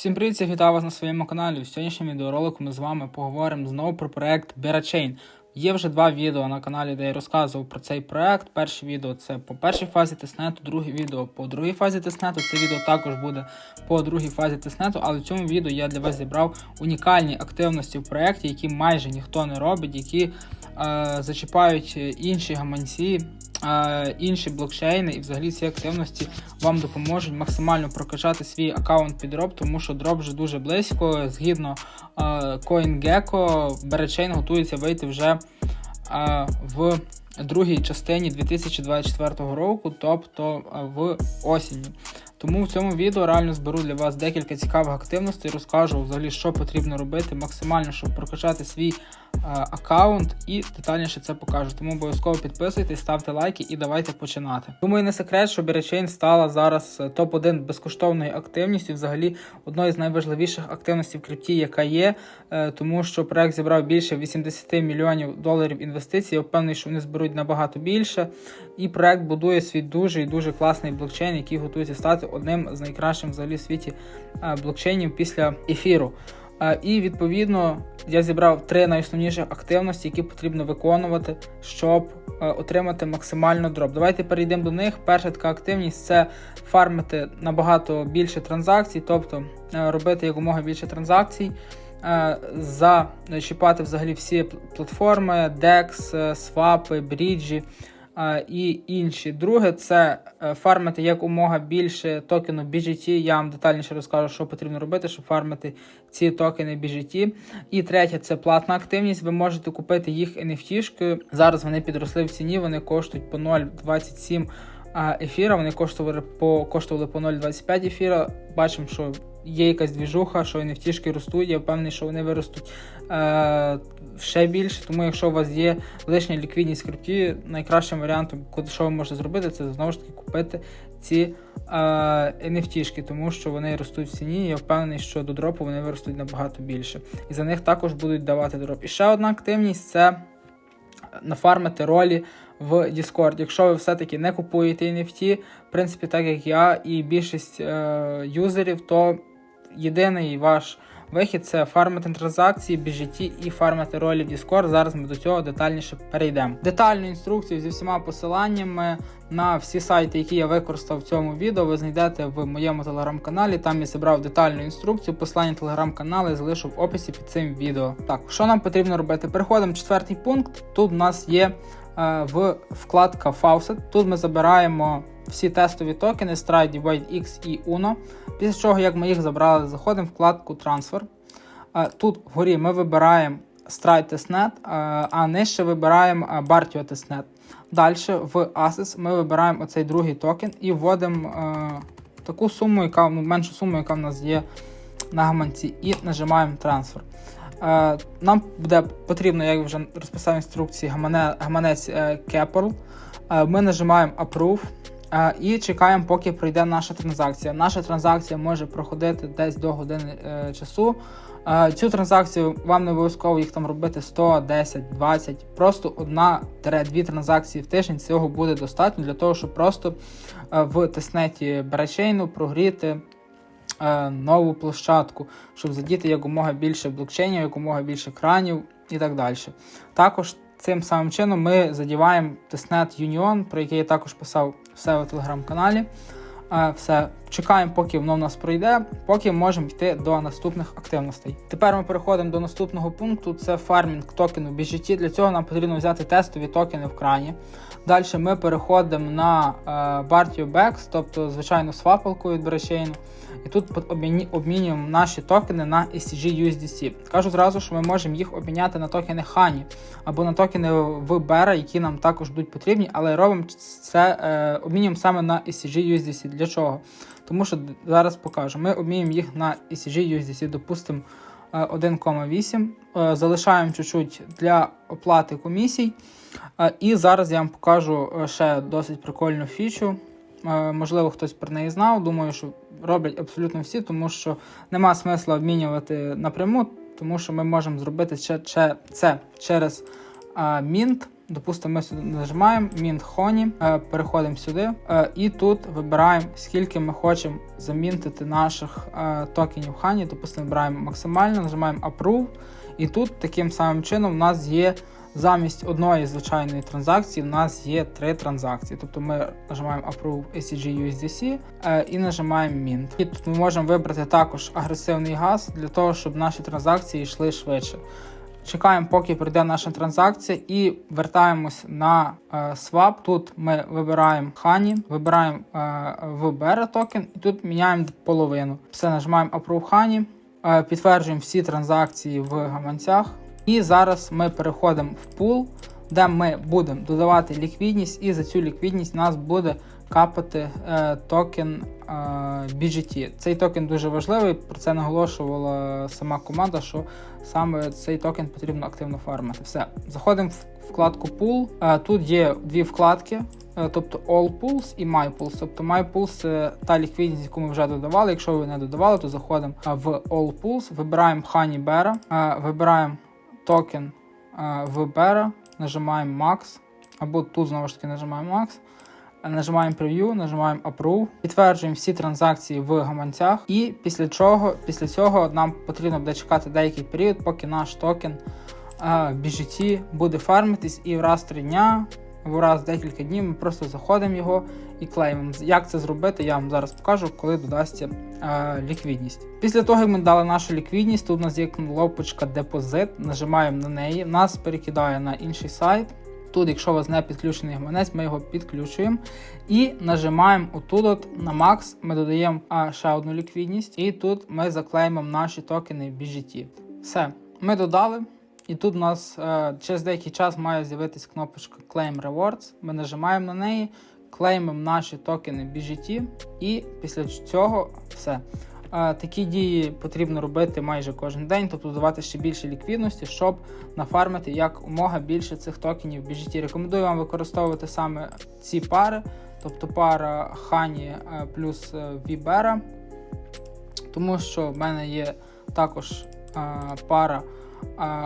Всім привіт, всіх вітаю вас на своєму каналі. У сьогоднішньому відеоролику ми з вами поговоримо знову про проект BeraChain. Є вже два відео на каналі, де я розказував про цей проект. Перше відео це по першій фазі тестнету, друге відео по другій фазі тестнету. Це відео також буде по другій фазі тестнету, але в цьому відео я для вас зібрав унікальні активності в проєкті, які майже ніхто не робить, які е, зачіпають інші гаманці, інші блокчейни, і взагалі ці активності вам допоможуть максимально прокачати свій аккаунт під дроб, тому що дроп вже дуже близько. Згідно CoinGecko, BeraChain готується вийти вже в другій частині 2024 року, тобто в осінні. Тому в цьому відео реально зберу для вас декілька цікавих активностей, розкажу взагалі, що потрібно робити максимально, щоб прокачати свій е, аккаунт і детальніше це покажу. Тому обов'язково підписуйтесь, ставте лайки і давайте починати. Думаю, не секрет, що BeraChain стала зараз е, топ-1 безкоштовною активністю, взагалі одною з найважливіших активностей в крипті, яка є, е, тому що проект зібрав більше 80 мільйонів доларів інвестицій. Я впевнений, що вони зберуть набагато більше. І проект будує свій дуже і дуже класний блокчейн, який готується стати одним з найкращих взагалі в світі блокчейнів після ефіру. І відповідно я зібрав три найосновніші активності, які потрібно виконувати, щоб отримати максимально дроп. Давайте перейдемо до них. Перша така активність це фармити набагато більше транзакцій, тобто робити якомога більше транзакцій. Зачіпати взагалі всі платформи, DEX, е, свапи, бріджі і інші. Друге, це е, фармити якомога більше токену BGT. Я вам детальніше розкажу, що потрібно робити, щоб фармити ці токени BGT. І третє, це платна активність. Ви можете купити їх NFT-шкою. Зараз вони підросли в ціні, вони коштують по 0,27 а, ефіра. Вони коштували по коштували по 0,25 ефіра. Бачимо, що є якась двіжуха, що NFT-шки ростуть. Я впевнений, що вони виростуть е, ще більше. Тому, якщо у вас є лишня ліквідність крипті, найкращим варіантом, що ви можете зробити, це знову ж таки купити ці е, NFT-шки, тому що вони ростуть в ціні. Я впевнений, що до дропу вони виростуть набагато більше. І за них також будуть давати дроп. І ще одна активність це нафармити ролі в Discord. Якщо ви все-таки не купуєте NFT, в принципі, так як я і більшість е, юзерів, то єдиний ваш вихід це фармити транзакції, BGT і фармити ролі в Discord. Зараз ми до цього детальніше перейдемо. Детальну інструкцію зі всіма посиланнями на всі сайти, які я використав в цьому відео, ви знайдете в моєму телеграм-каналі. Там я зібрав детальну інструкцію. Посилання телеграм-каналу залишу в описі під цим відео. Так, що нам потрібно робити? Переходимо четвертий пункт. Тут у нас є в вкладка Faucet. Тут ми забираємо всі тестові токени Stride, Divide X і Uno. Після чого, як ми їх забрали, заходимо в вкладку Transfer. Е, Тут вгорі ми вибираємо Stride Testnet, е, а нижче вибираємо е, Bartio Testnet. Далі в Assets ми вибираємо оцей другий токен і вводимо е, таку суму, яка ну, меншу суму, яка в нас є на гаманці, і нажимаємо Transfer. Е, Нам буде потрібно, як вже розписав інструкції, гаманець Keppel. Е, Ми нажимаємо Approve. Е, І чекаємо, поки пройде наша транзакція. Наша транзакція може проходити десь до години часу. Цю транзакцію вам не обов'язково їх там робити 100, 10, 20. Просто одна-дві транзакції в тиждень цього буде достатньо для того, щоб просто в тестнеті брачейну прогріти е, нову площадку, щоб задіти якомога більше блокчейнів, якомога більше кранів і так далі. Також цим самим чином ми задіваємо тестнет Union, про який я також писав все у телеграм-каналі. Е, Все, чекаємо, поки воно в нас пройде, поки можемо йти до наступних активностей. Тепер ми переходимо до наступного пункту: це фармінг токену BGT. Для цього нам потрібно взяти тестові токени в крані. Далі ми переходимо на е, Bartio Bex, тобто звичайну свапалку від Бречейну. І тут обмінюємо наші токени на ECG USDC. Кажу зразу, що ми можемо їх обміняти на токени Хані або на токени в Бера, які нам також будуть потрібні, але робимо це е, обмінюємо саме на ECG USDC. Для чого? Тому що зараз покажу. Ми обмінюємо їх на ECG USDC, допустимо, е, 1,8. Е, Залишаємо чуть-чуть для оплати комісій. Е, І зараз я вам покажу е, ще досить прикольну фічу. Е, Можливо, хтось про неї знав. Думаю, що роблять абсолютно всі, тому що нема смисла обмінювати напряму, тому що ми можемо зробити ще, це через е, Mint. Допустимо, ми сюди нажимаємо Mint Honey, е, переходимо сюди е, і тут вибираємо, скільки ми хочемо замінтити наших е, токенів Honey. Допустимо, вибираємо максимально, нажимаємо Approve. І тут таким самим чином у нас є замість одної звичайної транзакції, у нас є три транзакції. Тобто ми нажимаємо Approve ACG USDC і нажимаємо Mint. І тут ми можемо вибрати також агресивний газ для того, щоб наші транзакції йшли швидше. Чекаємо, поки прийде наша транзакція, і вертаємось на е, swap. Тут ми вибираємо Honey, вибираємо е, VBR токен, і тут міняємо половину. Все нажимаємо Approve Honey, е, підтверджуємо всі транзакції в гаманцях. І зараз ми переходимо в пул, де ми будемо додавати ліквідність, і за цю ліквідність нас буде капати е, токен е, BGT. Цей токен дуже важливий. Про це наголошувала сама команда, що саме цей токен потрібно активно фармити. Все, заходимо в вкладку Pool. Е, тут є дві вкладки. Тобто All Pools і My Pools. Тобто My Pools це та ліквідність, яку ми вже додавали. Якщо ви не додавали, то заходимо в All Pools, вибираємо Honey вибираємо токен в Bear, нажимаємо Max, або тут знову ж таки нажимаємо Max. Нажимаємо Preview, нажимаємо Approve, підтверджуємо всі транзакції в гаманцях, і після чого, після цього нам потрібно буде чекати деякий період, поки наш токен е, BGT буде фармитись, і в раз три дня або раз в декілька днів ми просто заходимо його і клеймимо. Як це зробити, я вам зараз покажу, коли додасться е, ліквідність. Після того, як ми дали нашу ліквідність, тут у нас є кнопочка депозит, нажимаємо на неї, нас перекидає на інший сайт. Тут, якщо у вас не підключений гаманець, ми його підключуємо і нажимаємо отут от на Max, ми додаємо ще одну ліквідність, і тут ми заклеймимо наші токени BGT. Все, ми додали. І тут у нас е, через деякий час має з'явитись кнопочка Claim Rewards. Ми нажимаємо на неї, клеймимо наші токени BGT, і після цього все. Е, Такі дії потрібно робити майже кожен день, тобто давати ще більше ліквідності, щоб нафармити якомога більше цих токенів в BGT. Рекомендую вам використовувати саме ці пари, тобто пара Хані плюс Вібера, тому що в мене є також е, пара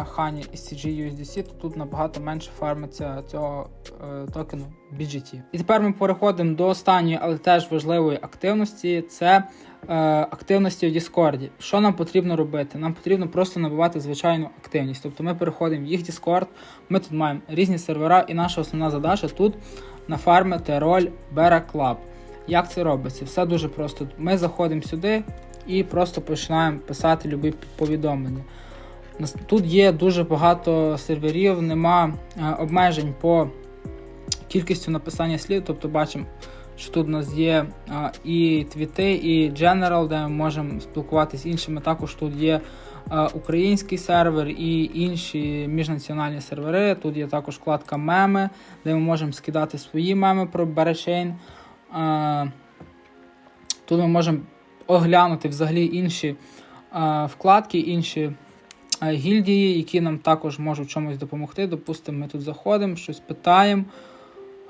Хані SCG USDC, то тут набагато менше фармиться цього е, токену BGT. І тепер ми переходимо до останньої, але теж важливої активності. Це е, активності в Discord. Що нам потрібно робити? Нам потрібно просто набивати звичайну активність. Тобто ми переходимо в їх Discord, ми тут маємо різні сервера, і наша основна задача тут нафармити роль Bera Club. Як це робиться? Все дуже просто. Ми заходимо сюди і просто починаємо писати любі повідомлення. Тут є дуже багато серверів, нема е, обмежень по кількістю написання слів. Тобто бачимо, що тут у нас є е, і твіти, і General, де ми можемо спілкуватися з іншими. Також тут є е, український сервер і інші міжнаціональні сервери. Тут є також вкладка меми, де ми можемо скидати свої меми про. Е, Тут ми можемо оглянути взагалі інші вкладки, інші гільдії, які нам також можуть чомусь допомогти. Допустимо, ми тут заходимо, щось питаємо.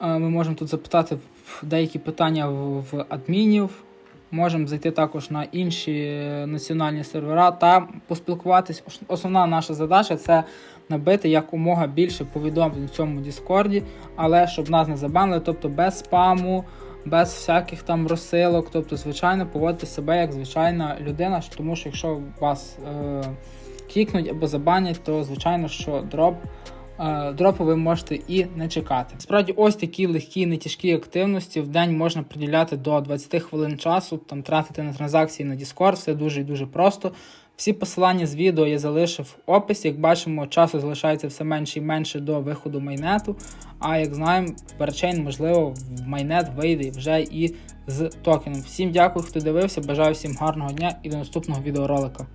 Е, Ми можемо тут запитати деякі питання в, адмінів. Можемо зайти також на інші національні сервера та поспілкуватись. Основна наша задача це набити якомога більше повідомлень в цьому Діскорді, але щоб нас не забанили, тобто без спаму, без всяких там розсилок. Тобто, звичайно, поводьте себе як звичайна людина, тому що якщо вас е, кікнуть або забанять, то звичайно, що дроп. е, Дропу ви можете і не чекати. Справді, ось такі легкі, не тяжкі активності в день можна приділяти до 20 хвилин часу, там тратити на транзакції на Discord, все дуже і дуже просто. Всі посилання з відео я залишив в описі. Як бачимо, часу залишається все менше і менше до виходу майнету. А як знаємо, Berachain, можливо, в майнет вийде вже і з токеном. Всім дякую, хто дивився. Бажаю всім гарного дня і до наступного відеоролика.